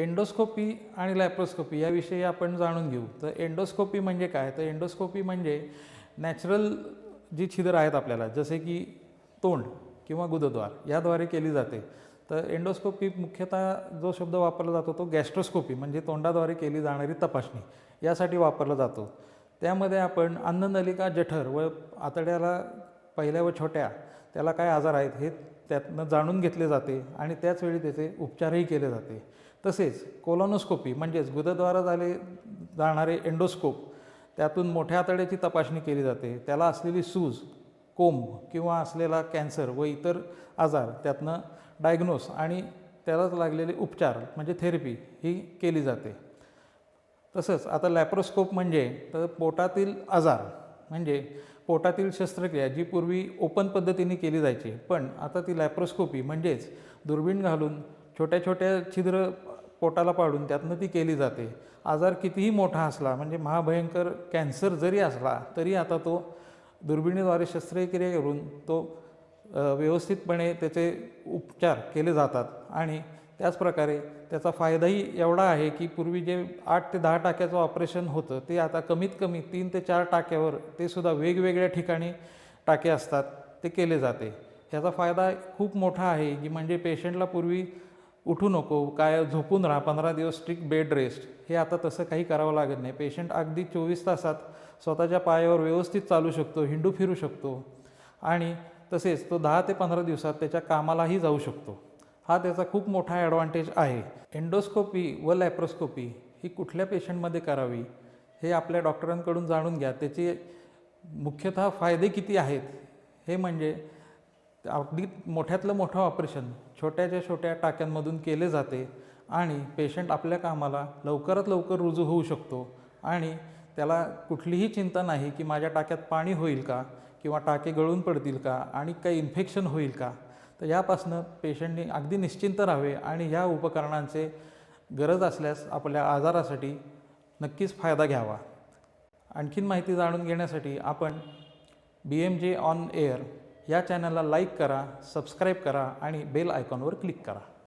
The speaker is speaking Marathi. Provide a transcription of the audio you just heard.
एंडोस्कोपी आणि लॅप्रोस्कोपी याविषयी आपण जाणून घेऊ. तर एंडोस्कोपी म्हणजे काय? तर एंडोस्कोपी म्हणजे नॅचरल जी छिद्र आहेत आपल्याला जसे की तोंड किंवा गुदद्वार याद्वारे केली जाते. तर एंडोस्कोपी मुख्यतः जो शब्द वापरला जातो तो गॅस्ट्रोस्कोपी म्हणजे तोंडाद्वारे केली जाणारी तपासणी यासाठी वापरला जातो. त्यामध्ये आपण अन्ननलिका जठर व आतड्याला पहिल्या व छोट्या त्याला काय आजार आहेत हे त्यातनं जाणून घेतले जाते आणि त्याचवेळी त्याचे उपचारही केले जाते. तसेच कोलॉनोस्कोपी म्हणजेच गुदद्वारा झाले जाणारे एंडोस्कोप त्यातून मोठ्या आतड्याची तपासणी केली जाते. त्याला असलेली सूज कोंब किंवा असलेला कॅन्सर व इतर आजार त्यातनं डायग्नोस आणि त्यालाच लागलेले उपचार म्हणजे थेरपी ही केली जाते. तसंच आता लॅप्रोस्कोप म्हणजे तर पोटातील आजार. म्हणजे पोटातील शस्त्रक्रिया जी पूर्वी ओपन पद्धतीने केली जायची पण आता ती लॅप्रोस्कोपी म्हणजेच दुर्बीण घालून छोट्या छोट्या छिद्र पोटाला पाडून त्यातनं ती केली जाते. आजार कितीही मोठा असला म्हणजे महाभयंकर कॅन्सर जरी असला तरी आता तो दुर्बिणीद्वारे शस्त्रक्रिया करून तो व्यवस्थितपणे त्याचे उपचार केले जातात. आणि त्याचप्रकारे त्याचा फायदाही एवढा आहे की पूर्वी जे आठ ते दहा टाक्याचं ऑपरेशन होतं ते आता कमीत कमी तीन ते चार टाक्यावर ते सुद्धा वेगवेगळ्या ठिकाणी टाके असतात ते केले जाते. ह्याचा फायदा खूप मोठा आहे की म्हणजे पेशंटला पूर्वी उठू नको काय झोपून राहा पंधरा दिवस स्ट्रिक्ट बेड रेस्ट हे आता तसं काही करावं लागत नाही. पेशंट अगदी चोवीस तासात स्वतःच्या पायावर व्यवस्थित चालू शकतो हिंडू फिरू शकतो आणि तसेच तो दहा ते पंधरा दिवसात त्याच्या कामालाही जाऊ शकतो. हा त्याचा खूप मोठा ॲडव्हान्टेज आहे. एंडोस्कोपी व लॅप्रोस्कोपी ही कुठल्या पेशंटमध्ये करावी हे आपल्या डॉक्टरांकडून जाणून घ्या. त्याचे मुख्यतः फायदे किती आहेत हे म्हणजे अगदी मोठ्यातलं मोठं ऑपरेशन छोट्याच्या छोट्या टाक्यांमधून केले जाते आणि पेशंट आपल्या कामाला लवकरात लवकर रुजू होऊ शकतो आणि त्याला कुठलीही चिंता नाही की माझ्या टाक्यात पाणी होईल का किंवा टाके गळून पडतील का आणि काही इन्फेक्शन होईल का. तर यापासनं पेशंटने अगदी निश्चिंत राहावे आणि ह्या उपकरणांचे गरज असल्यास आपल्या आजारासाठी नक्कीच फायदा घ्यावा. आणखीन माहिती जाणून घेण्यासाठी आपण B M J on air या चॅनलला लाईक करा सबस्क्राईब करा आणि बेल आयकॉनवर क्लिक करा.